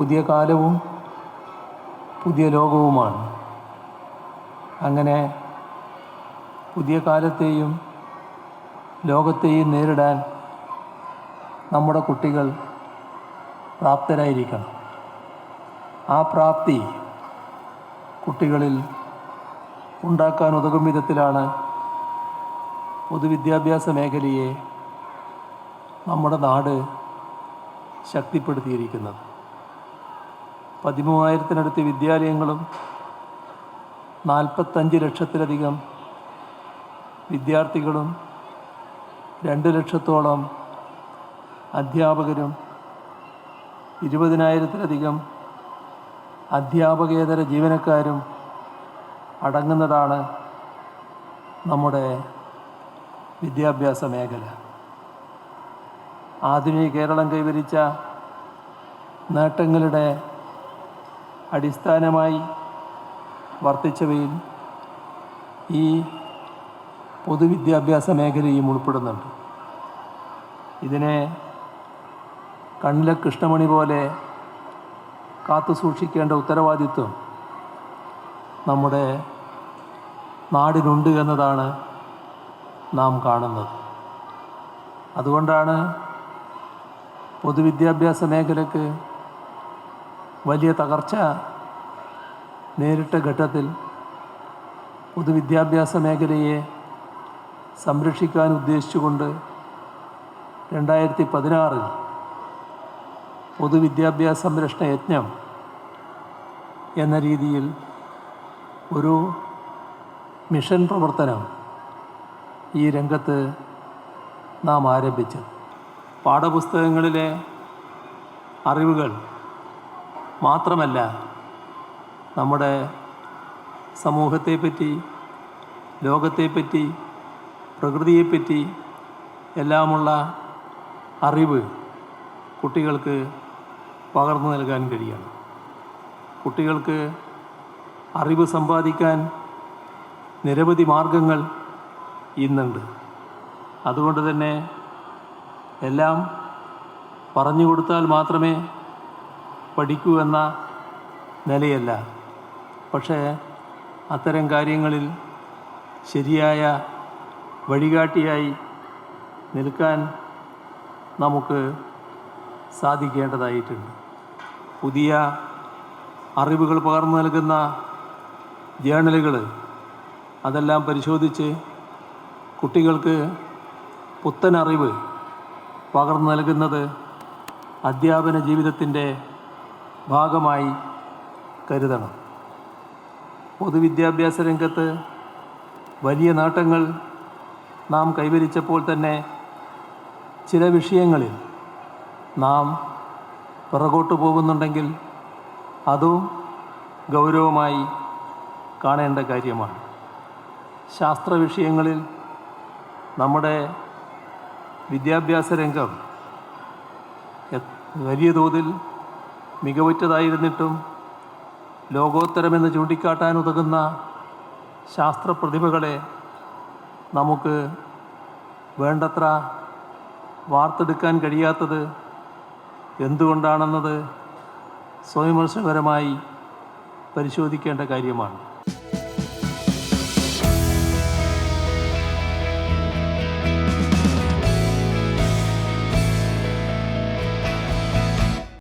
പുതിയ കാലവും പുതിയ ലോകവുമാണ്. അങ്ങനെ പുതിയ കാലത്തെയും ലോകത്തെയും നേരിടാൻ നമ്മുടെ കുട്ടികൾ പ്രാപ്തരായിരിക്കണം. ആ പ്രാപ്തി കുട്ടികളിൽ ഉണ്ടാക്കാൻ ഉതകും വിധത്തിലാണ് പൊതുവിദ്യാഭ്യാസ മേഖലയെ നമ്മുടെ നാട് ശക്തിപ്പെടുത്തിയിരിക്കുന്നത്. പതിമൂവായിരത്തിനടുത്ത് വിദ്യാലയങ്ങളും നാൽപ്പത്തഞ്ച് ലക്ഷത്തിലധികം വിദ്യാർത്ഥികളും രണ്ട് ലക്ഷത്തോളം അധ്യാപകരും ഇരുപതിനായിരത്തിലധികം അധ്യാപകേതര ജീവനക്കാരും അടങ്ങുന്നതാണ് നമ്മുടെ വിദ്യാഭ്യാസ മേഖല. ആധുനിക കേരളം കൈവരിച്ച നേട്ടങ്ങളുടെ അടിസ്ഥാനമായി വർത്തിച്ചവയിൽ ഈ പൊതുവിദ്യാഭ്യാസ മേഖലയും ഉൾപ്പെടുന്നുണ്ട്. ഇതിനെ കണ്ണിലെ കൃഷ്ണമണി പോലെ കാത്തു സൂക്ഷിക്കേണ്ട ഉത്തരവാദിത്വം നമ്മുടെ നാടിനുണ്ട് എന്നതാണ് നാം കാണുന്നത്. അതുകൊണ്ടാണ് പൊതുവിദ്യാഭ്യാസ മേഖലയ്ക്ക് വലിയ തകർച്ച നേരിട്ട ഘട്ടത്തിൽ പൊതുവിദ്യാഭ്യാസ മേഖലയെ സംരക്ഷിക്കാൻ ഉദ്ദേശിച്ചുകൊണ്ട് രണ്ടായിരത്തി പതിനാറിൽ പൊതുവിദ്യാഭ്യാസ സംരക്ഷണ യജ്ഞം എന്ന രീതിയിൽ ഒരു മിഷൻ പ്രവർത്തനം ഈ രംഗത്ത് നാം ആരംഭിച്ചത്. പാഠപുസ്തകങ്ങളിലെ അറിവുകൾ മാത്രമല്ല നമ്മുടെ സമൂഹത്തെപ്പറ്റി ലോകത്തെപ്പറ്റി പ്രകൃതിയെപ്പറ്റി എല്ലാമുള്ള അറിവ് കുട്ടികൾക്ക് പകർന്നു നൽകാൻ കഴിയണം. കുട്ടികൾക്ക് അറിവ് സമ്പാദിക്കാൻ നിരവധി മാർഗങ്ങൾ ഇന്നുണ്ട്. അതുകൊണ്ട് തന്നെ എല്ലാം പറഞ്ഞു കൊടുത്താൽ മാത്രമേ പഠിക്കൂ എന്ന നിലയല്ല. പക്ഷേ അത്തരം കാര്യങ്ങളിൽ ശരിയായ വഴികാട്ടിയായി നിൽക്കാൻ നമുക്ക് സാധിക്കേണ്ടതായിട്ടുണ്ട്. പുതിയ അറിവുകൾ പകർന്നു നൽകുന്ന ജേണലുകൾ അതെല്ലാം പരിശോധിച്ച് കുട്ടികൾക്ക് പുത്തൻ അറിവ് പകർന്നു നൽകുന്നത് അധ്യാപന ജീവിതത്തിന്റെ ഭാഗമായി കരുതണം. പൊതുവിദ്യാഭ്യാസ രംഗത്ത് വലിയ നേട്ടങ്ങൾ നാം കൈവരിച്ചപ്പോൾ തന്നെ ചില വിഷയങ്ങളിൽ നാം പിറകോട്ട് പോകുന്നുണ്ടെങ്കിൽ അതും ഗൗരവമായി കാണേണ്ട കാര്യമാണ്. ശാസ്ത്ര വിഷയങ്ങളിൽ നമ്മുടെ വിദ്യാഭ്യാസ രംഗം വലിയ തോതിൽ മികവുറ്റതായിരുന്നിട്ടും ലോകോത്തരമെന്ന് ചൂണ്ടിക്കാട്ടാൻ ഉതകുന്ന ശാസ്ത്രപ്രതിഭകളെ നമുക്ക് വേണ്ടത്ര വാർത്തെടുക്കാൻ കഴിയാത്തത് എന്തുകൊണ്ടാണെന്നത് സ്വയംവിമർശനപരമായി പരിശോധിക്കേണ്ട കാര്യമാണ്.